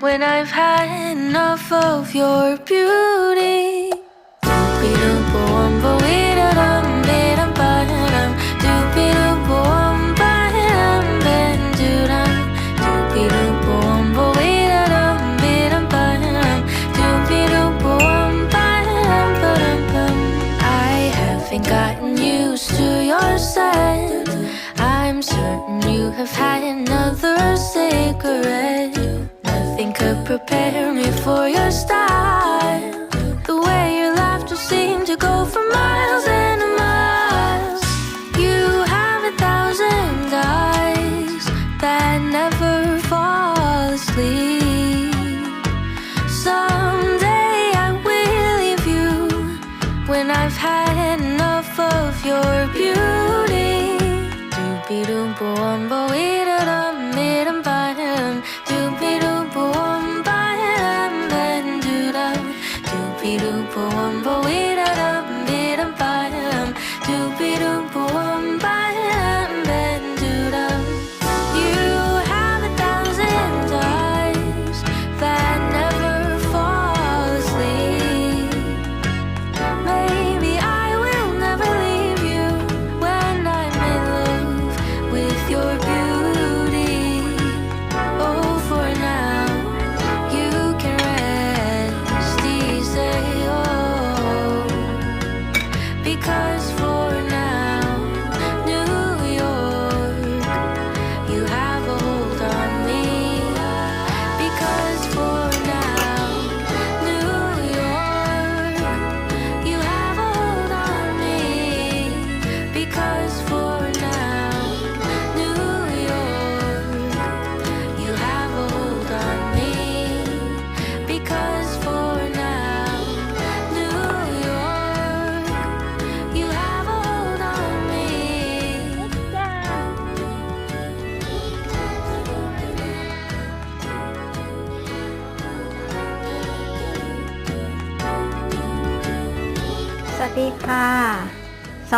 when I've had enough of your beauty. Gotten used to your scent. I'm certain you have had another cigarette. Think of preparing me for your style.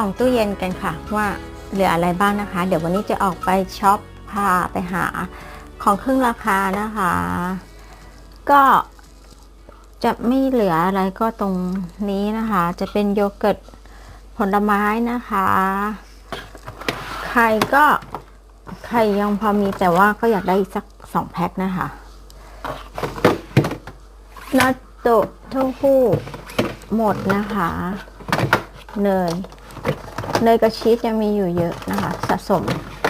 ส่องตู้เย็นกันค่ะ ว่าเหลืออะไรบ้างนะคะ เดี๋ยววันนี้จะออกไปช็อปพาไปหาของครึ่งราคานะคะ ก็จะไม่เหลืออะไรก็ตรงนี้นะคะ จะเป็นโยเกิร์ตผลไม้นะคะ ไข่ก็ไข่ยังพอมีแต่ว่าก็อยากได้อีกสักสองแพ็คนะคะนัตโตเต้าหู้หมดนะคะเนย เนยกับชีสยังมีอยู่เยอะนะคะ สะสม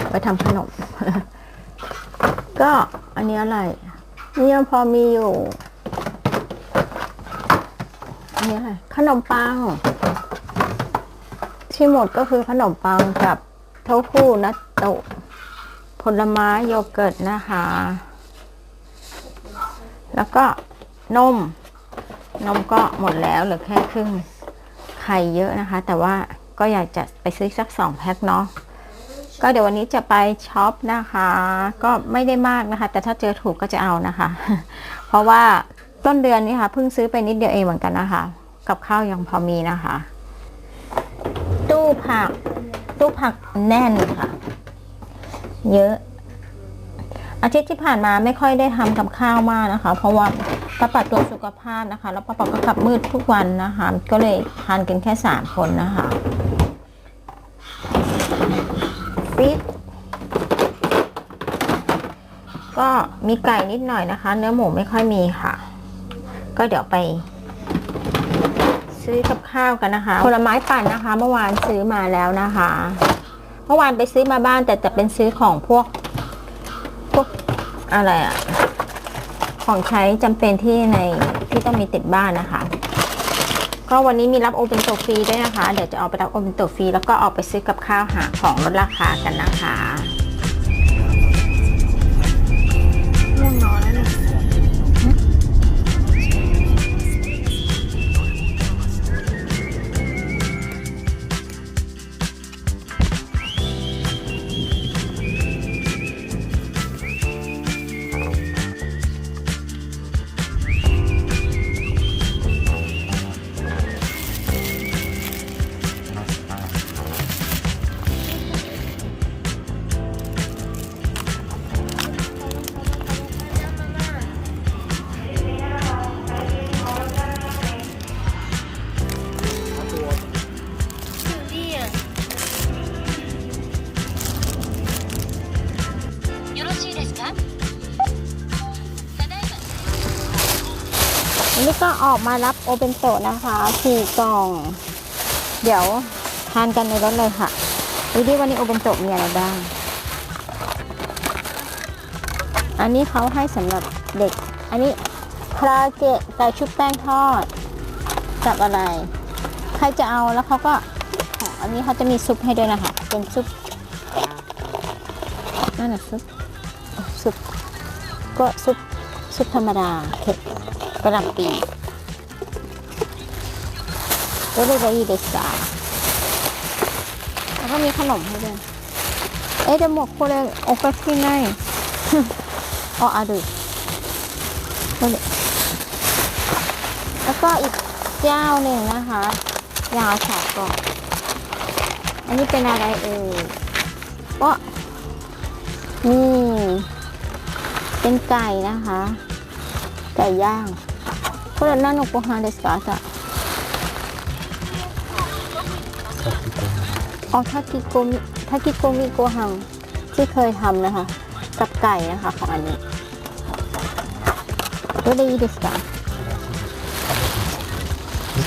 ไปทำขนม ก็อันนี้อะไรนี่ยังพอมีอยู่อันนี้อะไรขนมปัง ที่หมดก็คือขนมปังกับเต้าหู้นัตโตะผลไม้โยเกิร์ตนะคะ แล้วก็นม นมก็หมดแล้วเหลือแค่ครึ่งไข่เยอะนะคะ แต่ว่า ก็อยากจะไปซื้อสักสองแพ็คเนาะก็เดี๋ยววันนี้จะไปช็อปนะคะ ก็ไม่ได้มากนะคะ แต่ถ้าเจอถูกก็จะเอานะคะ เพราะว่าต้นเดือนนี้ค่ะเพิ่งซื้อไปนิดเดียวเองเหมือนกันนะคะ กับข้าวยังพอมีนะคะ ตู้ผัก ตู้ผักแน่นค่ะ เยอะ อาทิตย์ที่ผ่านมาไม่ค่อยได้ทำกับข้าวมากนะคะ เพราะว่าป้าปัดตัวสุขภาพนะคะ แล้วป้าปัดก็กลับมืดทุกวันนะคะ ก็เลยทานกันแค่สามคนนะคะ ฟิตก็มีไก่นิดหน่อยนะคะ เนื้อหมูไม่ค่อยมีค่ะ ก็เดี๋ยวไป ซื้อกับข้าวกันนะคะผลไม้ปั่นนะคะ เมื่อวานซื้อมาแล้วนะคะ เมื่อวานไปซื้อมาบ้านแต่แต่เป็นซื้อของพวกพวกอะไรอะของใช้จำเป็นที่ในที่ต้องมีติดบ้านนะคะ ก็วันนี้มีรับโอเปนโตฟรีด้วยนะคะ เดี๋ยวจะเอาไปรับโอเปนโตฟรีแล้วก็ออกไปซื้อกับข้าวหาของลดราคากันนะคะ อกมารับโอเปนโตนะคะสี่กล่อง เดี๋ยวทานกันในรถเลยค่ะดูดิวันนี้โอเปนโตมีอะไรบ้าง อันนี้เขาให้สำหรับเด็ก อันนี้คาราเกะไก่ชุบแป้งทอดกับอะไร ใครจะเอาแล้วเขาก็อันนี้เขาจะมีซุปให้ด้วยนะคะ เป็นซุปนั่นน่ะซุปซุปก็ซุปซุปธรรมดาเผ็ดกระหล่ำปี ก็เลยได้ยีเดสกาแล้วก็มีขนมให้ด้วย เอ๊ะเดี๋ยวหมกโคเรโอกัสกินได้ อ๋ออะดูก็เลยแล้วก็อีกเจ้าหนึ่งนะคะ ยาวสองกล่องอันนี้เป็นอะไรเอ่ยก็นี่ เป็นไก่นะคะ ไก่ย่างこれ何のご飯ですか อ๋อทากิโกมิทากิโกมิโกฮังที่เคยทำนะคะ กับไก่นะคะของอันนี้ก็ได้いいですか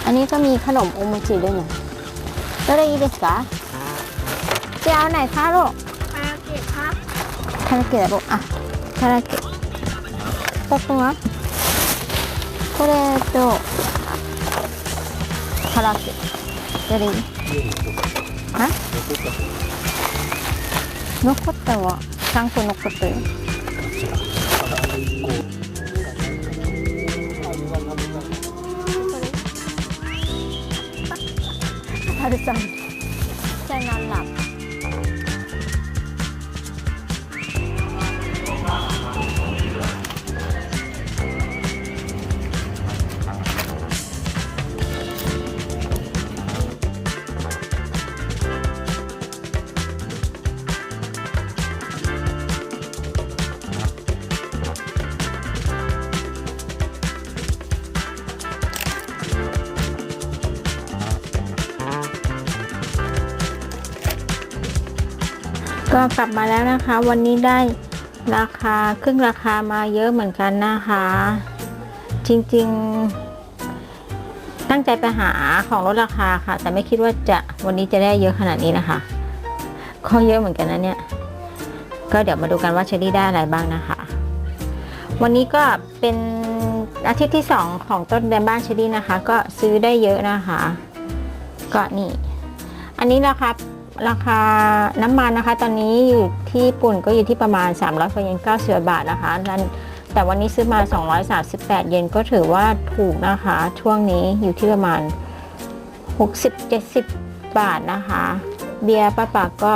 อันนี้ก็มีขนมโอโมจิด้วยนะก็ได้いいですかจะเอาไหนคะลูก คาราเกะครับ คาราเกะลูกอ่ะคาราเกะตกมาこれとカラスや ฮะ残ったは3個残ったよ春さんじゃあ何だ ก็กลับมาแล้วนะคะ วันนี้ได้ราคาครึ่งราคามาเยอะเหมือนกันนะคะ จริงๆ ตั้งใจไปหาของลดราคาค่ะ แต่ไม่คิดว่าจะวันนี้จะได้เยอะขนาดนี้นะคะก็เยอะเหมือนกันนะเนี่ย ก็เดี๋ยวมาดูกันว่าเชอรี่ได้อะไรบ้างนะคะ วันนี้ก็เป็นอาทิตย์ที่สองของต้นเดือนบ้านเชอรี่นะคะ ก็ซื้อได้เยอะนะคะ ก็นี่ อันนี้ราคา ราคาน้ำมันนะคะ ตอนนี้อยู่ที่ญี่ปุ่นก็อยู่ที่ประมาณ 300กว่าเยน90บาทนะคะแล้วแต่วันนี้ซื้อมา 238 เยนก็ถือว่าถูกนะคะ ช่วงนี้อยู่ที่ประมาณ 60-70 บาทนะคะ เบียร์ป้าปากก็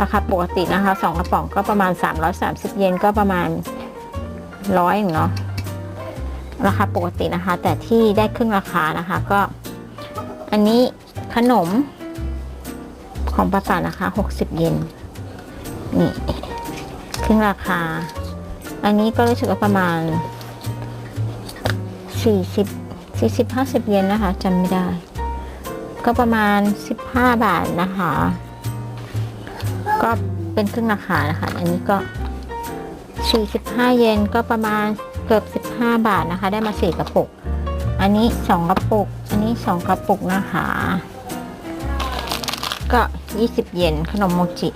ราคาปกตินะคะสองกระป๋องก็ประมาณ 330 เยนก็ประมาณร้อยเนาะราคาปกตินะคะ แต่ที่ได้ครึ่งราคานะคะก็ อันนี้ขนม ของป้าป่านะคะ60 เยนนี่ครึ่งราคา อันนี้ก็รู้สึกว่าประมาณ 40 40 50 เยนนะคะจำไม่ได้ ก็ประมาณ 15 บาทนะคะ ก็เป็นครึ่งราคานะคะ อันนี้ก็ 45 เยนก็ประมาณเกือบ 15 บาทนะคะ ได้มา 4 กระปุก อันนี้ 2 กระปุก อันนี้ 2 กระปุกนะคะ ก็ 20 เยนขนมโมจิ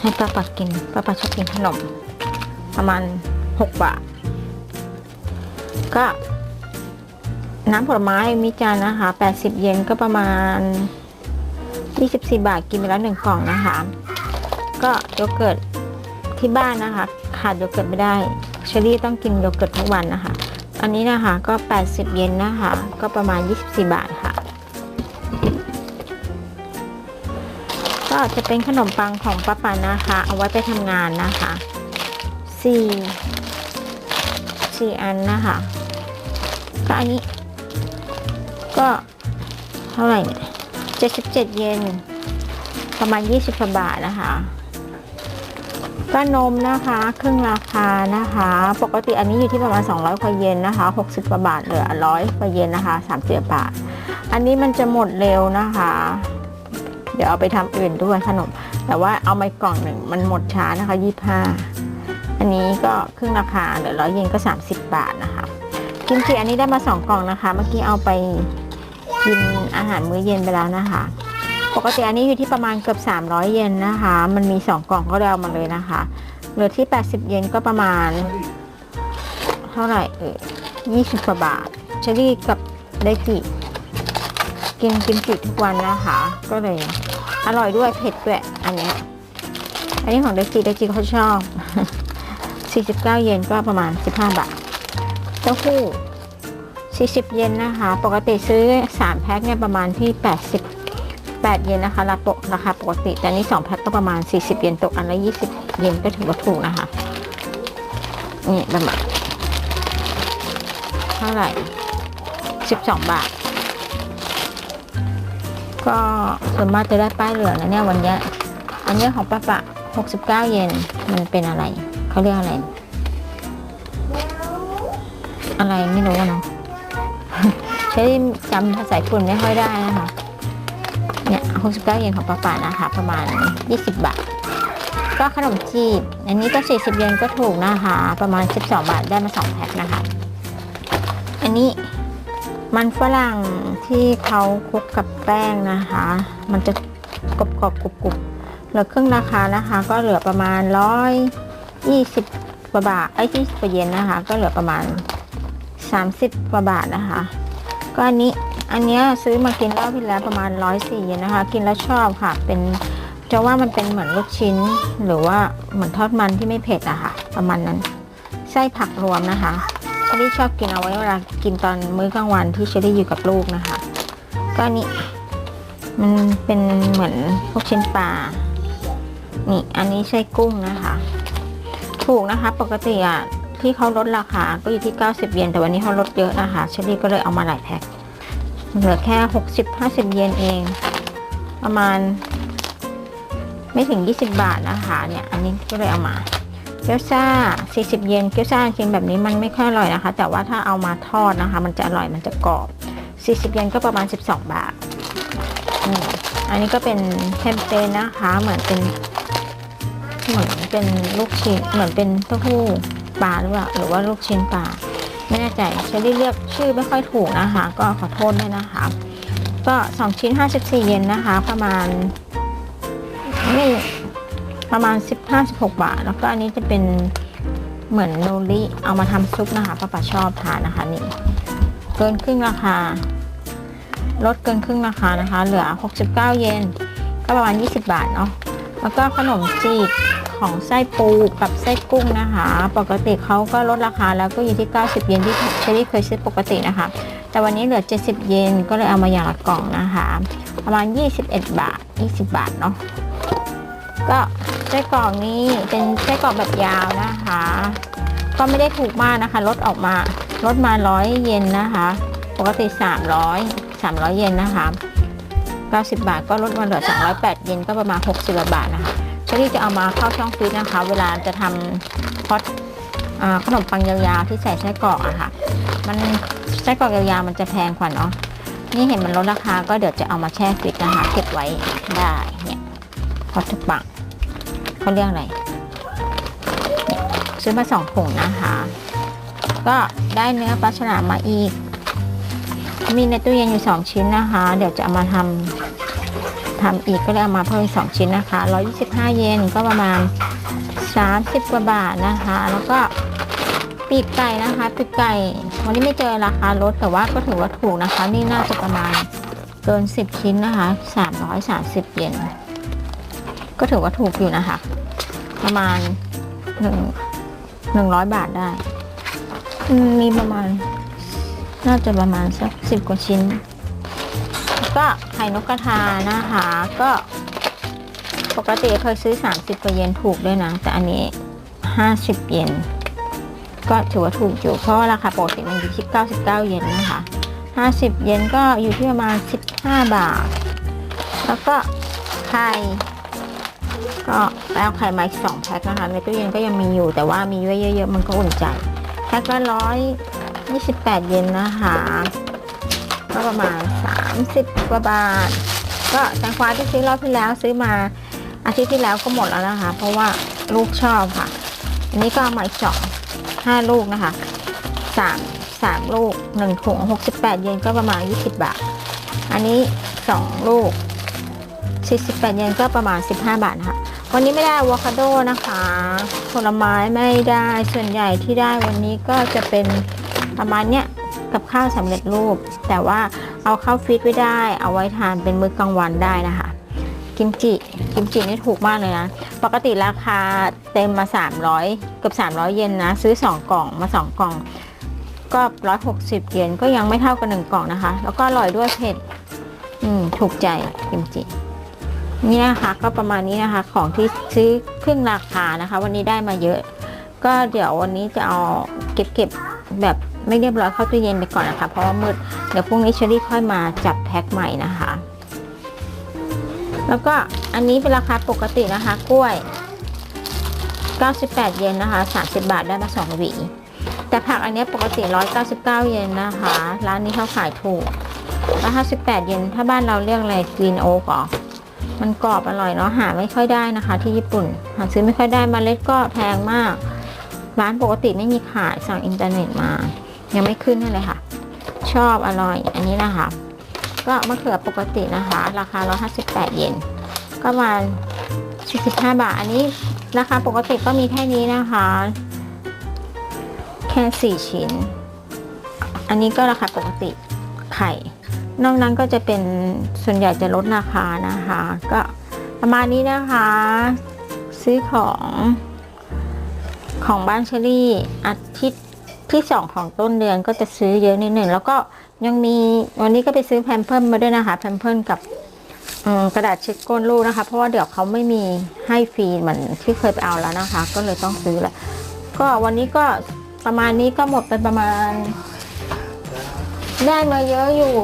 ให้ป้าปักกินป้าปักชอบกินขนม ประมาณ 6 บาท ก็ น้ำผลไม้มิจานนะคะ 80 เยนก็ประมาณ 24 บาทกินไปแล้วหนึ่งกล่องนะคะ ก็โยเกิร์ตที่บ้านนะคะ ขาดโยเกิร์ตไม่ได้เชอรี่ต้องกินโยเกิร์ตทุกวันนะคะ อันนี้นะคะก็ 80 เยนนะคะ ก็ประมาณ 24 บาทค่ะ ก็จะเป็นขนมปังของป้าปันนะคะ เอาไว้ไปทำงานนะคะสี่สี่อันนะคะก็อันนี้ ก็เท่าไหร่เนี่ยเจ็ดสิบเจ็ดเยนประมาณยี่สิบาทนะคะก็นมนะคะครึ่งราคานะคะ ปกติอันนี้อยู่ที่ประมาณ 200กว่าเยนนะคะ 60กว่าบาทเหลือร้อยกว่าเยนนะคะ30บาท อันนี้มันจะหมดเร็วนะคะ เดี๋ยวเอาไปทำอื่นด้วยขนม แต่ว่าเอาไปกล่องหนึ่งมันหมดช้านะคะยี่ห้าอันนี้ก็ครึ่งราคาเหลือร้อยเยนก็ 30 บาทนะคะกิมจิอันนี้ได้มาสองกล่องนะคะ เมื่อกี้เอาไปกินอาหารมื้อเย็นไปแล้วนะคะ ปกติอันนี้อยู่ที่ประมาณเกือบ 300 เยนนะคะ มันมี 2 กล่องก็ได้เอามาเลยนะคะเหลือที่ 80 เยนก็ประมาณ เท่าไหร่เออ20กว่าบาทเชอรี่กับไดจิ กินกิมจิทุกวันนะคะ ก็เลยอร่อยด้วยเผ็ดด้วยอันนี้อันนี้ของไดจิไดจิเขาชอบ 49 เยนก็ประมาณ 15 บาท เต้าหู้ 40 เยนนะคะ ปกติซื้อ 3 แพ็คเนี่ยประมาณที่ 88 เยนนะคะราคาราคาปกติ แต่นี้ 2 แพ็คก็ประมาณ 40 เยนตกอันละ 20 เยนก็ถือว่าถูกนะคะ นี่ประมาณเท่าไหร่ 12 บาท ก็ส่วนมากจะได้ป้ายเหลืองนะเนี่ยวันเนี้อันนี้ของป้าปะ 69 เยนมันเป็นอะไร เขาเรียกอะไร อะไรไม่รู้อะเนาะใช้จำภาษาญี่ปุ่นไม่ค่อยได้นะคะเนี่ย69 เยนของป้าป่านะคะประมาณ 20 บาท ก็ขนมจีบ อันนี้ก็ 40 เยนก็ถูกนะคะ ประมาณ 12 บาทได้มา 2 แพ็คนะคะ อันนี้ มันฝรั่งที่เขาคลุกกับแป้งนะคะ มันจะกรอบกรอบๆกรุบกรุบๆเหลือครึ่องราคานะคะ ก็เหลือประมาณ120กว่าบาทไอ้ที่20กว่าเย็นนะคะ ก็เหลือประมาณ 30กว่าบาทนะคะ ก็อันนี้อันเนี้ยซื้อมากินรอบที่แล้วประมาณ104เยนนะคะ กินแล้วชอบค่ะ เป็นจะว่ามันเป็นเหมือนลูกชิ้น หรือว่าเหมือนทอดมันที่ไม่เผ็ดอะค่ะ ประมาณนั้นไส้ผักรวมนะคะ อรี่ชอบกินเอาไว้เวลากินตอนมื้อกลางวันที่เชอรี่อยู่กับลูกนะคะ ก็นนี้มันเป็นเหมือนลูกชิ้นปลา นี่ อันนี้ไส้กุ้งนะคะ ถูกนะคะ ปกติอะที่เขาลดราคาก็อยู่ที่ 90 เยนแต่วันนี้เขาลดเยอะนะคะเชอรี่ก็เลยเอามาหลายแพ็คเหลือแค่ 60-50 เยนเอง ประมาณ ไม่ถึง 20 บาทนะคะ เนี่ย อันนี้ก็เลยเอามา เกี๊ยวซ่า 40 เยน เกี๊ยวซ่ากินแบบนี้มันไม่ค่อยอร่อยนะคะ แต่ว่าถ้าเอามาทอดนะคะ มันจะอร่อย มันจะกรอบ 40 เยนก็ประมาณ 12 บาทอ,อันนี้ก็เป็นเทมเปนะคะ เหมือนเป็น เหมือนเป็นลูกชิ้น เหมือนเป็นเต้าหู้ปลาหรือเปล่า หรือว่าลูกชิ้นปลา ไม่แน่ใจเชอรี่เรียกชื่อไม่ค่อยถูกนะคะ ก็ขอโทษด้วยนะคะ ก็ 2 ชิ้น 54 เยนนะคะ ประมาณไม่ ประมาณ 15-16 บาท แล้วก็อันนี้จะเป็นเหมือนโนริเอามาทำซุปนะคะป้าป๋าชอบทานนะคะนี่เกินครึ่งราคา ลดเกินครึ่งราคานะคะ เหลือ 69 เยนก็ประมาณ 20 บาทเนาะแล้วก็ขนมจีบของไส้ปูกับไส้กุ้งนะคะ ปกติเขาก็ลดราคาแล้วก็อยู่ที่ 90 เยนที่เชอรี่เคยซื้อปกตินะคะ แต่วันนี้เหลือ 70 เยนก็เลยเอามาอย่างละกล่องนะคะ ประมาณ 21 บาท 20 บาทเนาะ ก็ไส้กรอกนี้เป็นไส้กรอกแบบยาวนะคะ ก็ไม่ได้ถูกมากนะคะ ลดออกมาลดมา100เยนนะคะ ปกติ 300 300 เยนนะคะ90 บาทก็ลดมาเหลือ 208 เยนก็ประมาณ 60 บาทนะคะเชอรี่จะเอามาเข้าช่องฟรีซนะคะ เวลาจะทำพอตขนมปังยาวๆที่ใส่ไส้กรอกอะค่ะ มันไส้กรอกยาวๆมันจะแพงกว่าเนาะ นี่เห็นมันลดราคาก็เดี๋ยวจะเอามาแช่ฟรีซนะคะเก็บไว้ได้เนี่ยพอตปัง เขาเรียกอะไรซื้อมาสองถุงนะคะ ก็ได้เนื้อปลาฉลามมาอีก มีในตู้เย็นอยู่2ชิ้นนะคะ เดี๋ยวจะเอามาทำทำอีกก็เลยเอามาเพิ่มอีก2ชิ้นนะคะ125 เยนก็ประมาณ 30 กว่าบาทนะคะ แล้วก็ปีกไก่นะคะปีกไก่วันนี้ไม่เจอราคาลดแต่ว่าก็ถือว่าถูกนะคะ นี่น่าจะประมาณเกิน 10 ชิ้นนะคะ 330 เยน ก็ถือว่าถูกอยู่นะคะ ประมาณ1 100บาทได้มมีประมาณ น่าจะประมาณสักสิบกว่าชิ้น ก็ไข่นกกระทานะคะ ก็ปกติเคยซื้อ 30กว่าเยนถูกด้วยนะ แต่อันนี้ 50 เยนก็ถือว่าถูกอยู่ เพราะว่าราคาปกติมันอยู่ที่99 เยนนะคะ 50 เยนก็อยู่ที่ประมาณ 15 บาท แล้วก็ไข่ ก็ไปเอาไข่มาอีก2แพ็คนะคะในตู้เย็นก็ยังมีอยู่แต่ว่ามีไว้เยอะๆมันก็อุ่นใจแพ็คละร้อย28เยนนะคะก็ประมาณ30กว่าบาท ก็แตงกวาที่ซื้อรอบที่แล้วซื้อมาอาทิตย์ที่แล้วก็หมดแล้วนะคะ เพราะว่าลูกชอบค่ะ อันนี้ก็เอามาอีกสองห้าลูกนะคะสามสามลูกหนึ่งถุงหกสิบแปดเยนก็ประมาณยี่สิบบาท อันนี้สองลูก สี่สิบแปดเยนก็ประมาณสิบห้าบาทนะคะวันนี้ไม่ได้อะโวคาโดนะคะ ผลไม้ไม่ได้ส่วนใหญ่ที่ได้วันนี้ก็จะเป็นประมาณเนี้ยกับข้าวสำเร็จรูป แต่ว่าเอาเข้าฟรีซไว้ได้ เอาไว้ทานเป็นมื้อกลางวันได้นะคะ กิมจิกิมจินี่ถูกมากเลยนะ ปกติราคาเต็มมา 300เกือบ300 เยนนะ ซื้อ 2 กล่องมา 2 กล่อง ก็ 160 เยนก็ยังไม่เท่ากับ1กล่องนะคะ แล้วก็อร่อยด้วยเผ็ด อืม ถูกใจกิมจิ นี่นะคะก็ประมาณนี้นะคะของที่ซื้อครึ่งราคานะคะ วันนี้ได้มาเยอะ ก็เดี๋ยววันนี้จะเอาเก็บเก็บแบบไม่เรียบร้อยเข้าตู้เย็นไปก่อนนะคะ เพราะว่ามืดเดี๋ยวพรุ่งนี้เชอรี่ค่อยมาจับแพ็คใหม่นะคะ แล้วก็อันนี้เป็นราคาปกตินะคะ กล้วย 98 เยนนะคะ 30 บาทได้มา 2 หวี แต่ผักอันนี้ปกติ 199 เยนนะคะ ร้านนี้เขาขายถูก158 เยนถ้าบ้านเราเรียกอะไรกรีนโอ๊กเหรอ มันกรอบอร่อยเนาะหาไม่ค่อยได้นะคะ ที่ญี่ปุ่น หาซื้อไม่ค่อยได้มเมล็ดก็แพงมาก ร้านปกติไม่มีขายสั่งอินเทอร์เน็ตมา ยังไม่ขึ้นให้เลยค่ะ ชอบอร่อยอันนี้นะคะ ก็มะเขือปกตินะคะ ราคา 158 เยนก็ประมาณ45 บาท อันนี้ราคาปกติก็มีแค่นี้นะคะ แค่ 4 ชิ้น อันนี้ก็ราคาปกติไข่ นอกนั้นก็จะเป็นส่วนใหญ่จะลดราคานะคะ ก็ประมาณนี้นะคะ ซื้อของของบ้านเชอรี่อาทิตย์ที่สองของต้นเดือนก็จะซื้อเยอะนิดหนึ่งแล้วก็ยังมีวันนี้ก็ไปซื้อแพมเพิร์มาด้วยนะคะแพมเพิร์กับกระดาษเช็ดก้นลูกนะคะ เพราะว่าเดี๋ยวเขาไม่มีให้ฟรีเหมือนที่เคยไปเอาแล้วนะคะ ก็เลยต้องซื้อแหละก็วันนี้ก็ประมาณนี้ก็หมดไปประมาณ ได้มาเยอะอยู่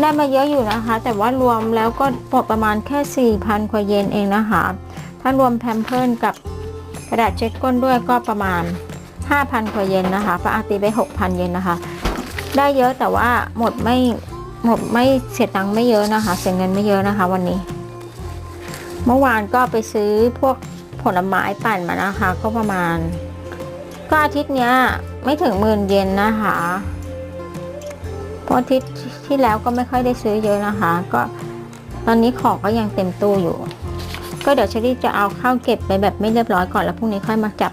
ได้มาเยอะอยู่นะคะ แต่ว่ารวมแล้วก็หมดประมาณแค่ 4,000กว่าเยนเองนะคะ ถ้ารวมแพมเพิร์กับกระดาษเช็ดก้นด้วยก็ประมาณ 5,000กว่าเยนนะคะก็อาตีไป 6,000 เยนนะคะ ได้เยอะแต่ว่าหมดไม่หมดไม่เสียตังค์ไม่เยอะนะคะ เสียเงินไม่เยอะนะคะ วันนี้ เมื่อวานก็ไปซื้อพวกผลไม้ปั่นมานะคะ ก็ประมาณ ก็อาทิตย์เนี้ยไม่ถึงหมื่นเยนนะคะ เพราะอทิตย์ที่แล้วก็ไม่ค่อยได้ซื้อเยอะนะคะ ก็ตอนนี้ของก็ยังเต็มตู้อยู่ ก็เดี๋ยวเชอรี่จะเอาเข้าเก็บไปแบบไม่เรียบร้อยก่อนแล้วพรุ่งนี้ค่อยมาจับ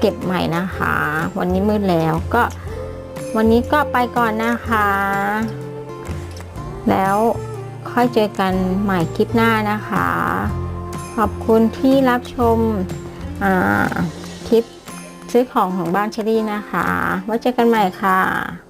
เก็บใหม่นะคะ วันนี้มืดแล้วก็ วันนี้ก็ไปก่อนนะคะ แล้วค่อยเจอกันใหม่คลิปหน้านะคะ ขอบคุณที่รับชมคลิปซื้อของของบ้านเชอรี่นะคะไว้เจอกันใหม่ค่ะ